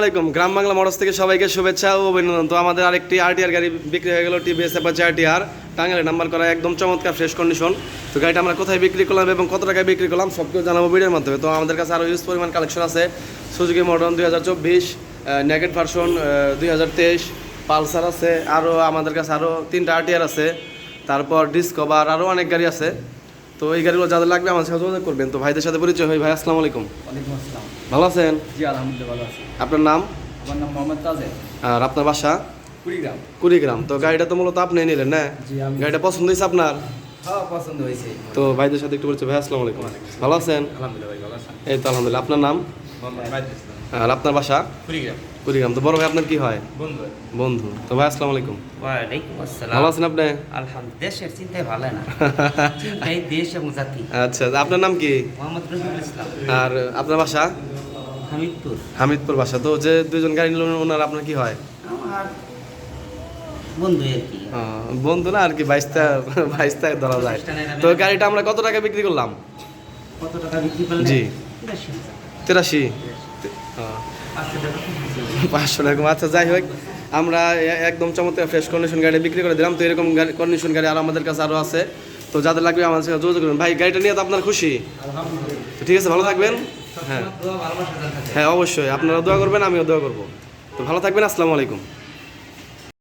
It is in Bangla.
আলাইকুম। গ্রাম বাংলা মোটরস থেকে সবাইকে শুভেচ্ছা ও অভিনন্দন। তো আমাদের আরেকটি আরটিআর গাড়ি বিক্রি হয়ে গেল টিভিএস অ্যাপাচি আরটিআর টাঙ্গালে নাম্বার করা একদম চমৎকার ফ্রেশ কন্ডিশন তো গাড়িটা আমরা কোথায় বিক্রি করলাম এবং কত টাকায় বিক্রি করলাম সব কিছু জানাব ভিডিওর মাধ্যমে। তো আমাদের কাছে আরও ইউজ পরিমাণ কালেকশন আছে। সুজুকি মডার্ন দুই হাজার চব্বিশ নেগেট ভার্সন দুই হাজার তেইশ, পালসার আছে আরও আমাদের কাছে আরও তিনটা আরটিআর আছে। তারপর ডিসকভার আরও অনেক গাড়ি আছে। তো এই গাড়িগুলো যাদের লাগবে আমার সাথে যোগাযোগ করবেন। তো ভাইদের সাথে পরিচয় হয় ভাই আসসালামু আলাইকুম। ওয়ালাইকুম আসসালাম। ভালো আছেন? জি আলহামদুলিল্লাহ ভালো আছি। আপনার নাম? আমার নাম মোহাম্মদ তাজে আর আপনার বাসা? কুড়িগ্রাম। কুড়িগ্রাম। তো গাড়িটা তো মূলত আপনি নিলেন না? গাড়িটা পছন্দ হয়েছে আপনার? হ্যাঁ পছন্দ হয়েছে। তো ভাইদের সাথে একটু বলছি ভাই আসসালামু আলাইকুম। ভালো আছেন? আলহামদুলিল্লাহ ভাই ভালো আছেন। এই তো আলহামদুলিল্লাহ। আপনার নাম? আর আপনার বাসা? কুড়িগ্রাম। কুড়িগ্রাম। তো বড় ভাই আপনার কি হয়? বন্ধু। বন্ধু। তো ভাই আসসালামু আলাইকুম। ওয়ালাইকুম আসসালাম। ভালো আছেন আপনি? আলহামদুলিল্লাহ দেশের চিন্তায় ভালো না। চিন্তায় দেশ এবং জাতি। আচ্ছা আপনার নাম কি? মোহাম্মদ রফিকুল ইসলাম। আর আপনার বাসা? হামিদপুর। হামিদপুর বাসা। তো যে দুজন গাড়ি নিলেন ওনার আপনার কি হয়? আমার বন্ধু আর কি। বন্ধু না আর কি বাইশটা বাইশটা ধরা যায়। তো গাড়িটা আমরা কত টাকা বিক্রি করলাম? কত টাকা বিক্রি করলেন? জি। তিরাশি। তেরাশি পাঁচশো টাকা আচ্ছা যাই হোক আমরা একদম চমৎকার ফ্রেশ কন্ডিশন গাড়ি বিক্রি করে দিলাম। তো এরকম গাড়ি কন্ডিশন গাড়ি আর আমাদের কাছে আরও আছে। তো যাদের লাগবে আমাদের সাথে যোগাযোগ করুন ভাই গাড়িটা নিয়ে তো আপনার খুশি? ঠিক আছে ভালো থাকবেন? হ্যাঁ। হ্যাঁ অবশ্যই। আপনারা দোয়া করবেন আমিও দোয়া করব। তো ভালো থাকবেন আসসালামু আলাইকুম।